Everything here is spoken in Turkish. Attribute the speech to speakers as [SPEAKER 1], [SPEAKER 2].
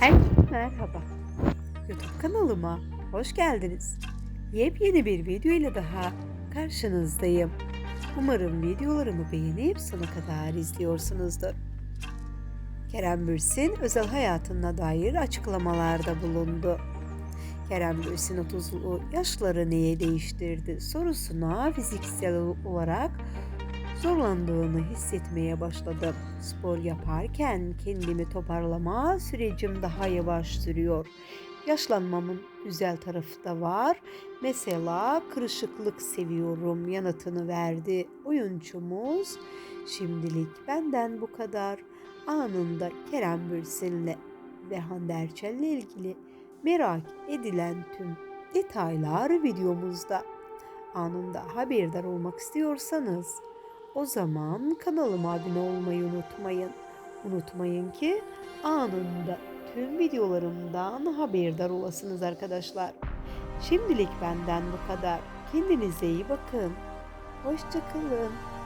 [SPEAKER 1] Herkese merhaba. YouTube kanalıma hoş geldiniz. Yepyeni bir video ile daha karşınızdayım. Umarım videolarımı beğenip sona kadar izliyorsunuzdur. Kerem Bürsin özel hayatına dair açıklamalarda bulundu. Kerem Bürsin 30'lu yaşları neye değiştirdi sorusuna fiziksel olarak zorlandığını hissetmeye başladım. Spor yaparken kendimi toparlama sürecim daha yavaş sürüyor. Yaşlanmamın güzel tarafı da var. Mesela kırışıklık seviyorum yanıtını verdi oyuncumuz. Şimdilik benden bu kadar. Anında Kerem Bürsin'le ve Hande Erçel'le ilgili merak edilen tüm detaylar videomuzda. Anında haberdar olmak istiyorsanız o zaman kanalıma abone olmayı unutmayın. Unutmayın ki anında tüm videolarımdan haberdar olasınız arkadaşlar. Şimdilik benden bu kadar. Kendinize iyi bakın. Hoşçakalın.